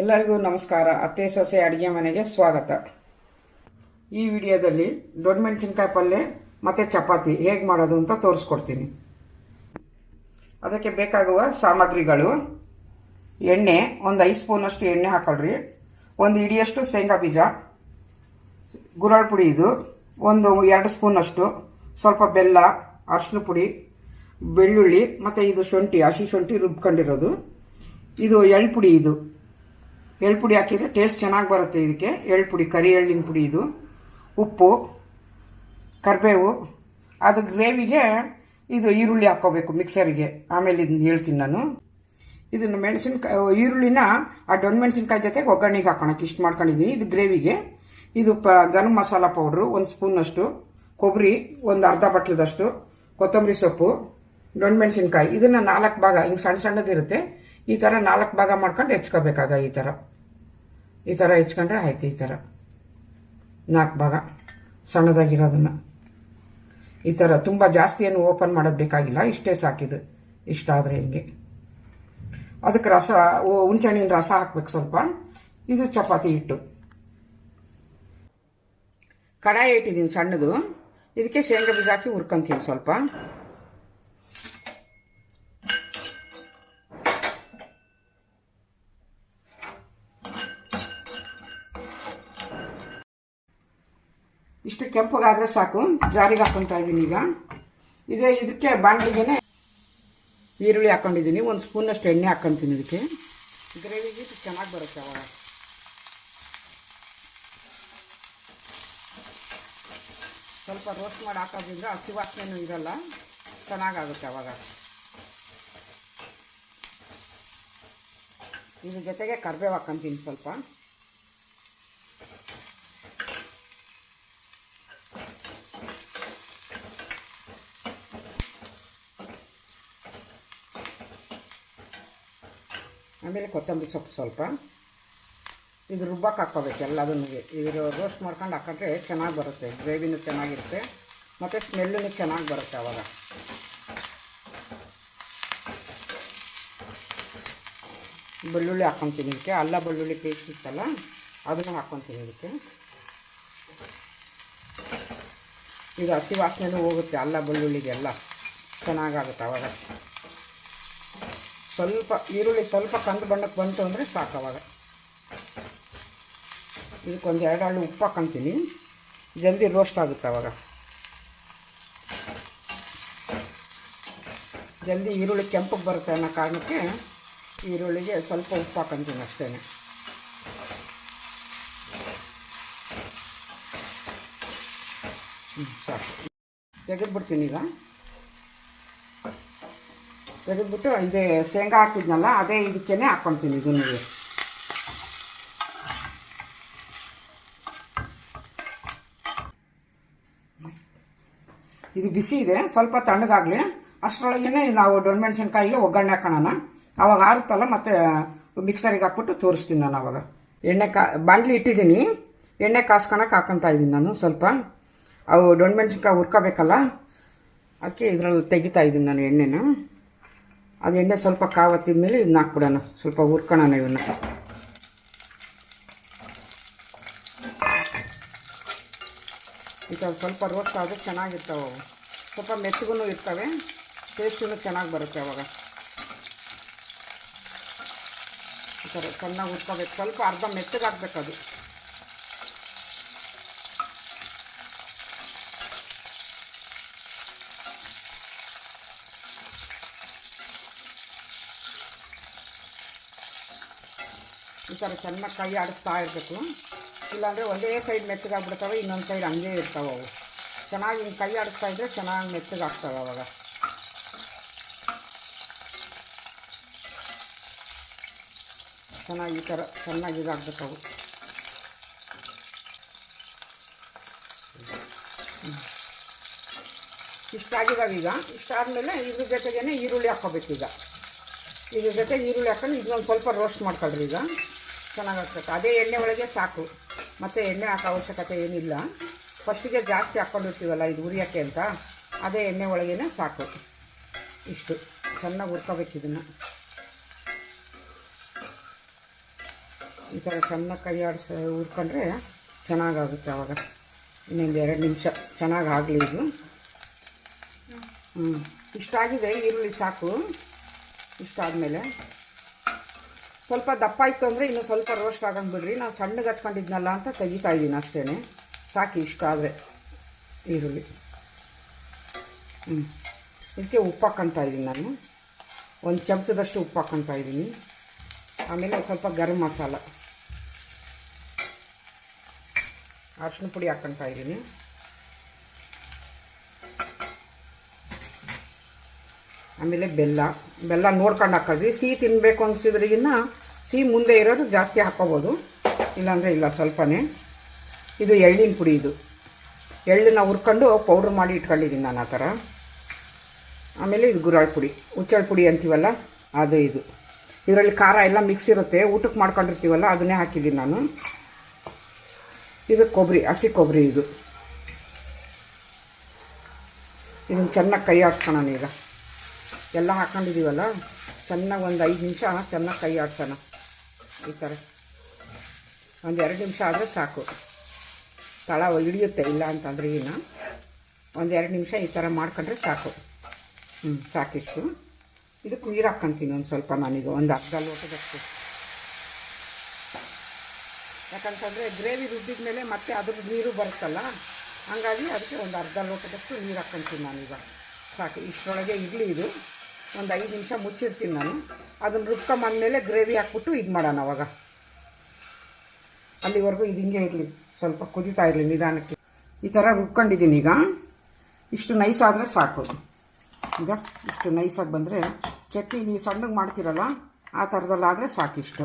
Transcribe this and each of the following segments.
ಎಲ್ಲರಿಗೂ ನಮಸ್ಕಾರ. ಅತ್ತೆ, ಸೊಸೆ, ಅಡುಗೆ ಮನೆಗೆ ಸ್ವಾಗತ. ಈ ವಿಡಿಯೋದಲ್ಲಿ ದೊಡ್ಡ ಮೆಣಸಿನ್ಕಾಯಿ ಪಲ್ಯ, ಮತ್ತು ಚಪಾತಿ ಹೇಗೆ ಮಾಡೋದು ಅಂತ ತೋರಿಸ್ಕೊಡ್ತೀನಿ. ಅದಕ್ಕೆ ಬೇಕಾಗುವ ಸಾಮಗ್ರಿಗಳು. ಎಣ್ಣೆ, ಒಂದು ಐದು ಸ್ಪೂನಷ್ಟು ಎಣ್ಣೆ ಹಾಕೊಳ್ರಿ. ಒಂದು ಇಡಿಯಷ್ಟು ಶೇಂಗಾ ಬೀಜ. ಗುರಾಳ್ ಪುಡಿ ಇದು. ಒಂದು ಎರಡು ಸ್ಪೂನಷ್ಟು ಸ್ವಲ್ಪ ಬೆಲ್ಲ ಅರಿಶಿನ ಪುಡಿ, ಬೆಳ್ಳುಳ್ಳಿ, ಮತ್ತು ಇದು ಶುಂಠಿ, ಹಸಿ ಶುಂಠಿ ರುಬ್ಕೊಂಡಿರೋದು. ಇದು ಎಳ್ಳು ಪುಡಿ ಇದು. ಎಳ್ಳು ಪುಡಿ ಹಾಕಿದರೆ ಟೇಸ್ಟ್ ಚೆನ್ನಾಗಿ ಬರುತ್ತೆ ಇದಕ್ಕೆ. ಎಳ್ಳು ಪುಡಿ ಕರಿ ಎಳ್ಳಿನ ಪುಡಿ ಇದು. ಉಪ್ಪು, ಕರಿಬೇವು. ಅದು ಗ್ರೇವಿಗೆ ಇದು ಈರುಳ್ಳಿ ಹಾಕ್ಕೋಬೇಕು ಮಿಕ್ಸರಿಗೆ. ಆಮೇಲೆ ಇದನ್ನ ಹೇಳ್ತೀನಿ ನಾನು. ಇದನ್ನು ಮೆಣಸಿನ್ಕಾಯಿ ಈರುಳ್ಳಿನ ಆ ಡೊಣ್ ಮೆಣಸಿನ್ಕಾಯಿ ಜೊತೆಗೆ ಒಗ್ಗರಣೆಗೆ ಹಾಕೋಣಕ್ಕೆ ಇಷ್ಟು ಮಾಡ್ಕೊಂಡಿದ್ದೀನಿ ಇದು ಗ್ರೇವಿಗೆ. ಇದು ಪ, ಗರಂ ಮಸಾಲ ಪೌಡ್ರು, ಒಂದು ಸ್ಪೂನಷ್ಟು. ಕೊಬ್ಬರಿ ಒಂದು ಅರ್ಧ ಬಟ್ಲದಷ್ಟು. ಕೊತ್ತಂಬರಿ ಸೊಪ್ಪು ದೊಣ್ಣೆ ಮೆಣಸಿನ್ಕಾಯಿ. ಇದನ್ನು ನಾಲ್ಕು ಭಾಗ, ಹಿಂಗೆ ಸಣ್ಣ ಸಣ್ಣದಿರುತ್ತೆ. ಈ ಥರ ನಾಲ್ಕು ಭಾಗ ಮಾಡ್ಕೊಂಡು ಹೆಚ್ಕೋಬೇಕಾಗ ಈ ಥರ ಈ ಥರ ಹೆಚ್ಕೊಂಡ್ರೆ ಆಯ್ತು ಈ ಥರ ನಾಲ್ಕು ಭಾಗ ಸಣ್ಣದಾಗಿರೋದನ್ನು. ಈ ಥರ ತುಂಬ ಜಾಸ್ತಿ ಏನು ಓಪನ್ ಮಾಡೋದು ಬೇಕಾಗಿಲ್ಲ, ಇಷ್ಟೇ ಸಾಕಿದು ಇಷ್ಟ ಆದರೆ ಹಿಂಗೆ. ಅದಕ್ಕೆ ರಸ ಹುಣ್ಸೆಹಣ್ಣಿನ ರಸ ಹಾಕ್ಬೇಕು ಸ್ವಲ್ಪ. ಇದು ಚಪಾತಿ ಹಿಟ್ಟು. ಕಡಾಯಿ ಇಟ್ಟಿದ್ದೀನಿ ಸಣ್ಣದು. ಇದಕ್ಕೆ ಶೇಂಗಾ ಬೀಜ ಹಾಕಿ ಹುರ್ಕೊಂತೀನಿ ಸ್ವಲ್ಪ ಇಷ್ಟು ಕೆಂಪಗಾದ್ರೆ ಸಾಕು, ಜಾರಿಗೆ ಹಾಕೊತಾ ಇದ್ದೀನಿ ಈಗ. ಇದೇ ಇದಕ್ಕೆ ಬಾಣಲಿಗೆನೆ ಈರುಳ್ಳಿ ಹಾಕೊಂಡಿದ್ದೀನಿ ಒಂದು ಸ್ಪೂನಷ್ಟು ಎಣ್ಣೆ ಹಾಕೊಂತೀನಿ ಇದಕ್ಕೆ. ಗ್ರೇವಿಗೆ ಚೆನ್ನಾಗಿ ಬರುತ್ತೆ ಅವಾಗ. ಸ್ವಲ್ಪ ರೋಸ್ಟ್ ಮಾಡಿ ಹಾಕೋದ್ರಿಂದ ಹಸಿ ವಾಸನೆನೂ ಇರಲ್ಲ, ಚೆನ್ನಾಗಾಗುತ್ತೆ ಅವಾಗ. ಇದ್ರ ಜೊತೆಗೆ ಕರಿಬೇವು ಹಾಕೊಂತೀನಿ ಸ್ವಲ್ಪ. ಆಮೇಲೆ ಕೊತ್ತಂಬರಿ ಸೊಪ್ಪು ಸ್ವಲ್ಪ. ಇದು ರುಬ್ಬಕ್ಕೆ ಹಾಕ್ಕೋಬೇಕು ಎಲ್ಲದನ್ನು. ಇದು ರೋಸ್ಟ್ ಮಾಡ್ಕೊಂಡು ಹಾಕೊಂಡ್ರೆ ಚೆನ್ನಾಗಿ ಬರುತ್ತೆ. ಗ್ರೇವಿನೂ ಚೆನ್ನಾಗಿರುತ್ತೆ. ಮತ್ತು ಸ್ಮೆಲ್ಲೂ ಚೆನ್ನಾಗಿ ಬರುತ್ತೆ ಅವಾಗ. ಬೆಳ್ಳುಳ್ಳಿ ಹಾಕ್ಕೊತೀನಿ ಇದಕ್ಕೆ. ಅಲ್ಲ ಬೆಳ್ಳುಳ್ಳಿ ಪೇಸ್ಟ್ ಇತ್ತಲ್ಲ, ಅದನ್ನು ಹಾಕ್ಕೊತೀನಿ ಇದಕ್ಕೆ. ಇದು ಹಸಿ ವಾಸನೆನೂ ಹೋಗುತ್ತೆ ಅಲ್ಲ ಬೆಳ್ಳುಳ್ಳಿಗೆಲ್ಲ. ಚೆನ್ನಾಗಾಗುತ್ತೆ ಅವಾಗ. ಸ್ವಲ್ಪ ಈರುಳ್ಳಿ ಸ್ವಲ್ಪ ಕಂದು ಬಣ್ಣಕ್ಕೆ ಬಂತು ಅಂದರೆ ಸಾಕು ಅವಾಗ. ಇದಕ್ಕೊಂದು ಎರಡು ಹಳ್ಳಿ ಉಪ್ಪು ಹಾಕೊಂತೀನಿ. ಜಲ್ದಿ ರೋಸ್ಟ್ ಆಗುತ್ತೆ ಅವಾಗ. ಜಲ್ದಿ ಈರುಳ್ಳಿ ಕೆಂಪಗೆ ಬರುತ್ತೆ ಅನ್ನೋ ಕಾರಣಕ್ಕೆ ಈರುಳ್ಳಿಗೆ ಸ್ವಲ್ಪ ಉಪ್ಪು ಹಾಕೊಂತೀನಿ ಅಷ್ಟೇ ಸಾಕು. ತೆಗೆದ್ಬಿಡ್ತೀನಿ ಈಗ. ತೆಗೆದ್ಬಿಟ್ಟು ಇದೇ ಶೇಂಗಾ ಹಾಕಿದ್ನಲ್ಲ, ಅದೇ ಇದಕ್ಕೇ ಹಾಕ್ಕೊಳ್ತೀನಿ ಇದನ್ನು ಇದು ಬಿಸಿ ಇದೆ, ಸ್ವಲ್ಪ ತಣ್ಣಗಾಗಲಿ. ಅಷ್ಟರೊಳಗೇನೆ ನಾವು ದೊಣ್ಣೆ ಮೆಣಸಿನ್ಕಾಯಿಗೆ ಒಗ್ಗರಣೆ ಹಾಕೋಣ ಅವಾಗ ಆರುತ್ತಲ್ಲ, ಮತ್ತೆ ಮಿಕ್ಸರಿಗೆ ಹಾಕ್ಬಿಟ್ಟು ತೋರಿಸ್ತೀನಿ ನಾನು ಅವಾಗ. ಎಣ್ಣೆ ಕಾ ಬಾಂಡ್ಲಿ ಇಟ್ಟಿದ್ದೀನಿ. ಎಣ್ಣೆ ಕಾಸ್ಕೊಳಕ್ಕೆ ಹಾಕೊತಾ ಇದ್ದೀನಿ ನಾನು ಸ್ವಲ್ಪ. ಅವು ದೊಣ್ಣೆ ಮೆಣಸಿನ್ಕಾಯಿ ಹುರ್ಕೋಬೇಕಲ್ಲ, ಅದಕ್ಕೆ ಇದರಲ್ಲಿ ತೆಗಿತಾ ಇದ್ದೀನಿ ನಾನು ಎಣ್ಣೆನ. ಅದು ಎಣ್ಣೆ ಸ್ವಲ್ಪ ಕಾವತ್ತಿದ ಮೇಲೆ ಇದನ್ನ ಹಾಕ್ಬಿಡೋಣ. ಸ್ವಲ್ಪ ಹುರ್ಕೊಳ್ಳೋಣ ಇವನ್ನ ಥರ ಸ್ವಲ್ಪ ರೋಸ್ಟ್ ಆದರೆ ಚೆನ್ನಾಗಿರ್ತಾವೆ ಅವು. ಸ್ವಲ್ಪ ಮೆತ್ತಗೂ ಇರ್ತವೆ ಟೇಸ್ಟೂ ಚೆನ್ನಾಗಿ ಬರುತ್ತೆ ಅವಾಗ. ಈ ಚೆನ್ನಾಗಿ ಹುರ್ಕೋಬೇಕು. ಸ್ವಲ್ಪ ಅರ್ಧ ಮೆತ್ತಗೆ ಹಾಕ್ಬೇಕು ಅದು ಈ ಥರ ಚೆನ್ನಾಗಿ ಕೈ ಆಡಿಸ್ತಾ ಇರಬೇಕು. ಇಲ್ಲಾಂದರೆ ಒಂದೇ ಸೈಡ್ ಮೆತ್ತಗಾಗ್ಬಿಡ್ತವೆ, ಇನ್ನೊಂದು ಸೈಡ್ ಹಂಗೆ ಇರ್ತಾವೆ ಅವು. ಚೆನ್ನಾಗಿ ಹಿಂಗೆ ಕೈ ಆಡಿಸ್ತಾ ಇದ್ದರೆ ಚೆನ್ನಾಗಿ ಮೆತ್ತಗಾಗ್ತವೆ ಅವಾಗ. ಚೆನ್ನಾಗಿ ಈ ಥರ ಚೆನ್ನಾಗಿ ಇದಾಗಬೇಕು ಅವು. ಆಗಿದಾವೆ ಈಗ? ಇಷ್ಟ ಆದಮೇಲೆ ಇದ್ರ ಜೊತೆಗೇ ಈರುಳ್ಳಿ ಹಾಕೋಬೇಕು ಈಗ. ಇದ್ರ ಜೊತೆ ಈರುಳ್ಳಿ ಹಾಕೊಂಡು ಇದನ್ನೊಂದು ಸ್ವಲ್ಪ ರೋಸ್ಟ್ ಮಾಡ್ಕೊಳ್ರಿ ಈಗ. ಚೆನ್ನಾಗಾಗ್ತದೆ. ಅದೇ ಎಣ್ಣೆ ಒಳಗೆ ಸಾಕು. ಮತ್ತು ಎಣ್ಣೆ ಹಾಕೋ ಅವಶ್ಯಕತೆ ಏನಿಲ್ಲ. ಫಸ್ಟಿಗೆ ಜಾಸ್ತಿ ಹಾಕ್ಕೊಂಡಿರ್ತೀವಲ್ಲ ಇದು ಉರಿಯೋಕ್ಕೆ ಅಂತ, ಅದೇ ಎಣ್ಣೆ ಒಳಗೇ ಸಾಕು. ಇಷ್ಟು. ಚೆನ್ನಾಗಿ ಹುರ್ಕೋಬೇಕು ಇದನ್ನು. ಈ ಥರ ಚೆನ್ನಾಗಿ ಕೈ ಆಡಿಸ, ಹುರ್ಕೊಂಡ್ರೆ ಚೆನ್ನಾಗಾಗುತ್ತೆ ಆವಾಗ ಇನ್ನೊಂದು ಎರಡು ನಿಮಿಷ. ಚೆನ್ನಾಗಿ ಆಗಲಿ ಇದು. ಹ್ಞೂ ಇಷ್ಟಾಗಿದೆ ಈರುಳ್ಳಿ ಸಾಕು. ಇಷ್ಟಾದಮೇಲೆ ಸ್ವಲ್ಪ ದಪ್ಪ ಇತ್ತು ಅಂದರೆ ಇನ್ನು ಸ್ವಲ್ಪ ರೋಸ್ಟ್ ಆಗಂಗೆ ಬಿಡ್ರಿ. ನಾನು ಸಣ್ಣಗೆ ಹಚ್ಕೊಂಡಿದ್ನಲ್ಲ ಅಂತ ತೆಗಿತಾ ಇದ್ದೀನಿ ಅಷ್ಟೇ ಸಾಕು ಇಷ್ಟ ಆದರೆ ಈರುಳ್ಳಿ. ಹ್ಞೂ ಇದಕ್ಕೆ ಉಪ್ಪು ಹಾಕ್ಕೊತಾ ಇದ್ದೀನಿ ನಾನು. ಒಂದು ಚಮಚದಷ್ಟು ಉಪ್ಪು ಹಾಕ್ಕೊತಾ ಇದ್ದೀನಿ. ಆಮೇಲೆ ಸ್ವಲ್ಪ ಗರಂ ಮಸಾಲ. ಅರ್ಶಿನ ಪುಡಿ ಹಾಕ್ಕೊತಾ ಇದ್ದೀನಿ. ಆಮೇಲೆ ಬೆಲ್ಲ. ಬೆಲ್ಲ ನೋಡ್ಕೊಂಡು ಹಾಕೋದ್ರಿ ಸಿಹಿ ತಿನ್ನಬೇಕು ಅನಿಸಿದ್ರಿಗಿನ್ನ ಸಿಹಿ ಮುಂದೆ ಇರೋದು ಜಾಸ್ತಿ ಹಾಕೋಬೋದು. ಇಲ್ಲಾಂದರೆ ಇಲ್ಲ, ಸ್ವಲ್ಪನೇ. ಇದು ಎಳ್ಳಿನ ಪುಡಿ ಇದು. ಎಳ್ಳನ್ನ ಹುರ್ಕೊಂಡು ಪೌಡ್ರ್ ಮಾಡಿ ಇಟ್ಕೊಂಡಿದ್ದೀನಿ ನಾನು ಆ ಥರ. ಆಮೇಲೆ ಇದು ಗುರಾಳ್ ಪುಡಿ. ಹುಚ್ಚಳ ಪುಡಿ ಅಂತೀವಲ್ಲ, ಅದು ಇದು. ಇದರಲ್ಲಿ ಖಾರ ಎಲ್ಲ ಮಿಕ್ಸ್ ಇರುತ್ತೆ. ಊಟಕ್ಕೆ ಮಾಡ್ಕೊಂಡಿರ್ತೀವಲ್ಲ, ಅದನ್ನೇ ಹಾಕಿದ್ದೀನಿ ನಾನು. ಇದು ಕೊಬ್ಬರಿ, ಹಸಿ ಕೊಬ್ಬರಿ ಇದು. ಇದನ್ನು ಚೆನ್ನಾಗಿ ಕೈ ಆಡಿಸ್ಕೊಳ್ಳೋಣ ಈಗ. ಎಲ್ಲ ಹಾಕ್ಕೊಂಡಿದ್ದೀವಲ್ಲ ಚೆನ್ನಾಗಿ ಒಂದು ಐದು ನಿಮಿಷ ಚೆನ್ನಾಗಿ ಕೈ ಆಡ್ಸೋಣ. ಈ ಥರ ಒಂದು ಎರಡು ನಿಮಿಷ ಆದರೆ ಸಾಕು. ತಳ ಹಿಡಿಯುತ್ತೆ ಇಲ್ಲ ಅಂತಂದ್ರೆ ಏನು? ಒಂದು ಎರಡು ನಿಮಿಷ ಈ ಥರ ಮಾಡ್ಕೊಂಡ್ರೆ ಸಾಕು. ಹ್ಞೂ ಸಾಕಿಷ್ಟು. ಇದಕ್ಕೆ ನೀರು ಹಾಕ್ಕೊಂತೀನಿ ಒಂದು ಸ್ವಲ್ಪ ನಾನೀಗ, ಒಂದು ಅರ್ಧ ಲೋಟದಷ್ಟು ಯಾಕಂತಂದರೆ ಗ್ರೇವಿ ರುಬ್ಬಿದ ಮೇಲೆ ಮತ್ತೆ ಅದ್ರ ನೀರು ಬರುತ್ತಲ್ಲ, ಹಾಗಾಗಿ ಅದಕ್ಕೆ ಒಂದು ಅರ್ಧ ಲೋಟದಷ್ಟು ನೀರು ಹಾಕ್ಕೊಂತೀನಿ ನಾನೀಗ. ಸಾಕು, ಇಷ್ಟರೊಳಗೆ ಇರಲಿ ಇದು. ಒಂದು ಐದು ನಿಮಿಷ ಮುಚ್ಚಿರ್ತೀನಿ ನಾನು. ಅದನ್ನು ರುಬ್ಕೊಂಬಂದಮೇಲೆ ಗ್ರೇವಿ ಹಾಕ್ಬಿಟ್ಟು ಇದು ಮಾಡೋಣ ಅವಾಗ. ಅಲ್ಲಿವರೆಗೂ ಇದು ಹಿಂಗೆ ಇರಲಿ, ಸ್ವಲ್ಪ ಕುದೀತಾ ಇರಲಿ ನಿಧಾನಕ್ಕೆ. ಈ ಥರ ರುಬ್ಕೊಂಡಿದ್ದೀನಿ ಈಗ. ಇಷ್ಟು ನೈಸ್ ಆದರೆ ಸಾಕು. ಈಗ ಇಷ್ಟು ನೈಸಾಗಿ ಬಂದರೆ ಚಟ್ನಿ ನೀವು ಸಣ್ಣಗೆ ಮಾಡ್ತೀರಲ್ಲ, ಆ ಥರದಲ್ಲಾದರೆ ಸಾಕಿಷ್ಟು.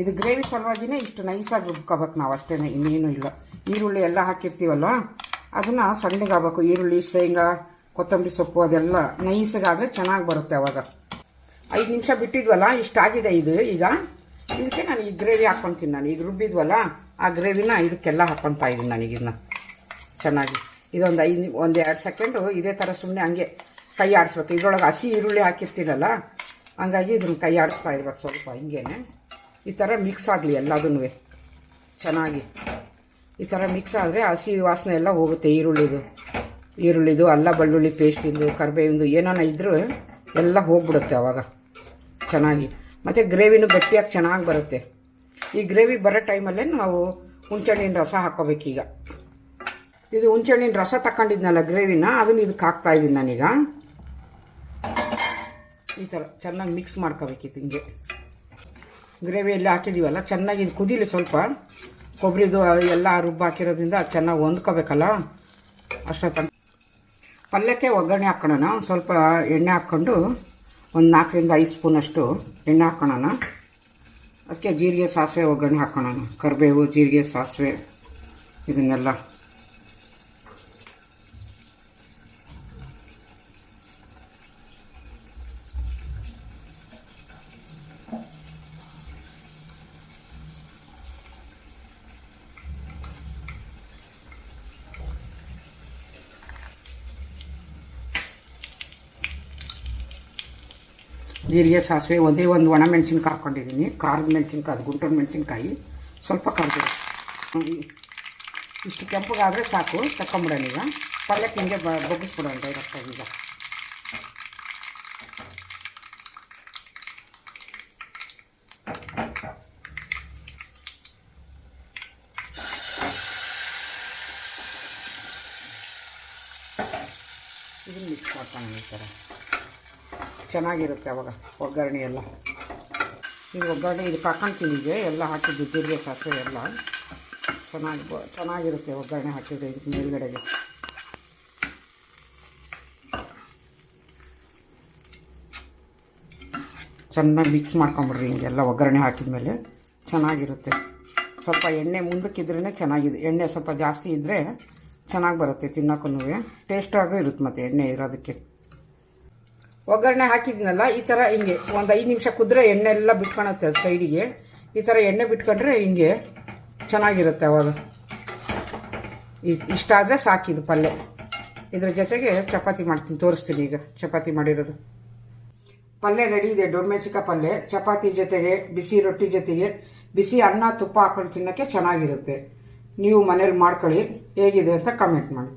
ಇದು ಗ್ರೇವಿ ಸಲುವಾಗಿನೇ ಇಷ್ಟು ನೈಸಾಗಿ ರುಬ್ಕೋಬೇಕು ನಾವು ಅಷ್ಟೇ ಇನ್ನೇನು ಇಲ್ಲ. ಈರುಳ್ಳಿ ಎಲ್ಲ ಹಾಕಿರ್ತೀವಲ್ಲ ಅದನ್ನು ಸಣ್ಣಗೆ ಆಗ್ಬೇಕು ಈರುಳ್ಳಿ, ಶೇಂಗಾ ಕೊತ್ತಂಬರಿ ಸೊಪ್ಪು ಅದೆಲ್ಲ ನೈಸಾಗಾದರೆ ಚೆನ್ನಾಗಿ ಬರುತ್ತೆ ಅವಾಗ. ಐದು ನಿಮಿಷ ಬಿಟ್ಟಿದ್ವಲ್ಲ, ಇಷ್ಟಾಗಿದೆ ಇದು ಈಗ. ಇದಕ್ಕೆ ನಾನು ಈ ಗ್ರೇವಿ ಹಾಕ್ಕೊತೀನಿ ನಾನು. ಈಗ ರುಬ್ಬಿದ್ವಲ್ಲ, ಆ ಗ್ರೇವಿನ ಇದಕ್ಕೆಲ್ಲ ಹಾಕ್ಕೊತಾ ಇದ್ದೀನಿ ನನಗಿನ್ನ ಚೆನ್ನಾಗಿ. ಇದೊಂದು ಐದು ಒಂದು ಎರಡು ಸೆಕೆಂಡು ಇದೇ ಥರ ಸುಮ್ಮನೆ ಹಂಗೆ ಕೈ ಆಡಿಸ್ಬೇಕು. ಇದ್ರೊಳಗೆ ಹಸಿ ಈರುಳ್ಳಿ ಹಾಕಿರ್ತೀರಲ್ಲ, ಹಂಗಾಗಿ ಇದನ್ನ ಕೈ ಆಡಿಸ್ತಾ ಇರ್ಬೇಕು ಸ್ವಲ್ಪ ಹಿಂಗೇನೆ. ಈ ಥರ ಮಿಕ್ಸ್ ಆಗಲಿ ಎಲ್ಲದೂ ಚೆನ್ನಾಗಿ. ಈ ಥರ ಮಿಕ್ಸ್ ಆದರೆ ಹಸಿ ವಾಸನೆ ಎಲ್ಲ ಹೋಗುತ್ತೆ ಈರುಳ್ಳಿದು. ಈರುಳ್ಳಿದು, ಅಲ್ಲ ಬೆಳ್ಳುಳ್ಳಿ ಪೇಸ್ಟಿಂದು ಕರಿಬೇವಿಂದು ಏನಾನ ಇದ್ದರೂ ಎಲ್ಲ ಹೋಗ್ಬಿಡುತ್ತೆ ಅವಾಗ. ಚೆನ್ನಾಗಿ. ಮತ್ತು ಗ್ರೇವಿನೂ ಗಟ್ಟಿಯಾಗಿ ಚೆನ್ನಾಗಿ ಬರುತ್ತೆ. ಈ ಗ್ರೇವಿ ಬರೋ ಟೈಮಲ್ಲೇ ನಾವು ಹುಣಚಣ್ಣಿನ ರಸ ಹಾಕೋಬೇಕೀಗ ಇದು ಹುಣಚಣ್ಣಿನ ರಸ ತಗೊಂಡಿದ್ನಲ್ಲ ಗ್ರೇವಿನ, ಅದನ್ನು ಇದಕ್ಕೆ ಹಾಕ್ತಾ ಇದ್ದೀನಿ ನಾನೀಗ. ಈ ಥರ ಚೆನ್ನಾಗಿ ಮಿಕ್ಸ್ ಮಾಡ್ಕೋಬೇಕಿತ್ತು ಹಿಂಗೆ ಗ್ರೇವಿ ಎಲ್ಲ ಹಾಕಿದ್ದೀವಲ್ಲ ಚೆನ್ನಾಗಿ ಇದು ಕುದೀಲಿ ಸ್ವಲ್ಪ. ಕೊಬ್ಬರಿದು ಎಲ್ಲ ರುಬ್ಬಾಕಿರೋದ್ರಿಂದ ಚೆನ್ನಾಗಿ ಹೊಂದ್ಕೋಬೇಕಲ್ಲ? ಅಷ್ಟೊತ್ತ ಪಲ್ಯಕ್ಕೆ ಒಗ್ಗರಣೆ ಹಾಕ್ಕೊಳ್ಳೋಣ ಒಂದು ಸ್ವಲ್ಪ ಎಣ್ಣೆ ಹಾಕ್ಕೊಂಡು ಒಂದು ನಾಲ್ಕರಿಂದ ಐದು ಸ್ಪೂನಷ್ಟು ಎಣ್ಣೆ ಹಾಕ್ಕೊಳ್ಳೋಣ ಅದಕ್ಕೆ ಜೀರಿಗೆ, ಸಾಸಿವೆ ಒಗ್ಗರಣೆ ಹಾಕ್ಕೊಳ್ಳೋಣ ಕರಿಬೇವು, ಜೀರಿಗೆ, ಸಾಸಿವೆ, ಇದನ್ನೆಲ್ಲ. ಜೀರಿಗೆ ಸಾಸಿವೆ ಒಂದೇ ಒಂದು ಒಣ ಮೆಣಸಿನ್ಕಾಯಿ ಹಾಕ್ಕೊಂಡಿದ್ದೀನಿ ಖಾರದ ಮೆಣಸಿನ್ಕಾಯಿ ಅದು ಗುಂಟೂರು ಮೆಣಸಿನ್ಕಾಯಿ. ಸ್ವಲ್ಪ ಕರಿಬೇವು ಇಷ್ಟು ಕೆಂಪಗಾದರೆ ಸಾಕು ತಗೊಂಬಿಡೋಣ ಈಗ. ಪಲ್ಯಕ್ಕೆ ಹಿಂಗೆ ಬ ಬಗ್ಗಿಸ್ಬಿಡೋಣ ಡೈರೆಕ್ಟಾಗಿ ಈಗ. ಇದನ್ನು ಮಿಕ್ಸ್ ಮಾಡ್ತಾನೆ ಈ ಥರ ಚೆನ್ನಾಗಿರುತ್ತೆ ಅವಾಗ ಒಗ್ಗರಣೆ ಎಲ್ಲ. ಈಗ ಒಗ್ಗರಣೆ ಇದು ಹಾಕೊಂತೀನಿ ಈಗ, ಎಲ್ಲ ಹಾಕಿದ್ದು ಜೀರಿಗೆ, ಸಾಸಿವೆ ಎಲ್ಲ. ಚೆನ್ನಾಗಿ ಚೆನ್ನಾಗಿರುತ್ತೆ ಒಗ್ಗರಣೆ ಹಾಕಿದ್ರೆ ಇದಕ್ಕೆ ಮೇಲ್ಗಡೆಗೆ. ಚೆನ್ನಾಗಿ ಮಿಕ್ಸ್ ಮಾಡ್ಕೊಂಬಿಡ್ರಿ ಹಿಂಗೆಲ್ಲ ಒಗ್ಗರಣೆ ಹಾಕಿದ ಮೇಲೆ ಚೆನ್ನಾಗಿರುತ್ತೆ. ಸ್ವಲ್ಪ ಎಣ್ಣೆ ಮುಂದಕ್ಕಿದ್ರೇ ಚೆನ್ನಾಗಿದೆ. ಎಣ್ಣೆ ಸ್ವಲ್ಪ ಜಾಸ್ತಿ ಇದ್ದರೆ ಚೆನ್ನಾಗಿ ಬರುತ್ತೆ ತಿನ್ನೋಕ್ಕೂ ಟೇಸ್ಟಾಗೂ ಇರುತ್ತೆ ಮತ್ತು ಎಣ್ಣೆ ಇರೋದಕ್ಕೆ. ಒಗ್ಗರಣೆ ಹಾಕಿದ್ನಲ್ಲ, ಈ ಥರ ಹಿಂಗೆ ಒಂದು ಐದು ನಿಮಿಷ ಕುದ್ರೆ ಎಣ್ಣೆ ಎಲ್ಲ ಬಿಟ್ಕೊಳತ್ತೆ ಅದು ಸೈಡಿಗೆ ಈ ಥರ ಎಣ್ಣೆ ಬಿಟ್ಕೊಂಡ್ರೆ ಹಿಂಗೆ ಚೆನ್ನಾಗಿರುತ್ತೆ ಅವಾಗ. ಇಷ್ಟ ಇಷ್ಟಾದರೆ ಸಾಕಿದು ಪಲ್ಯ ಇದ್ರ ಜೊತೆಗೆ ಚಪಾತಿ ಮಾಡ್ತೀನಿ, ತೋರಿಸ್ತೀನಿ ಈಗ ಚಪಾತಿ ಮಾಡಿರೋದು. ಪಲ್ಯ ರೆಡಿ ಇದೆ ಡೊಮೆಸಿಕ ಪಲ್ಯ ಚಪಾತಿ ಜೊತೆಗೆ, ಬಿಸಿ ರೊಟ್ಟಿ ಜೊತೆಗೆ, ಬಿಸಿ ಅನ್ನ ತುಪ್ಪ ಹಾಕೊಂಡು ತಿನ್ನೋಕ್ಕೆ ಚೆನ್ನಾಗಿರುತ್ತೆ. ನೀವು ಮನೇಲಿ ಮಾಡ್ಕೊಳ್ಳಿ, ಹೇಗಿದೆ ಅಂತ ಕಮೆಂಟ್ ಮಾಡಿ.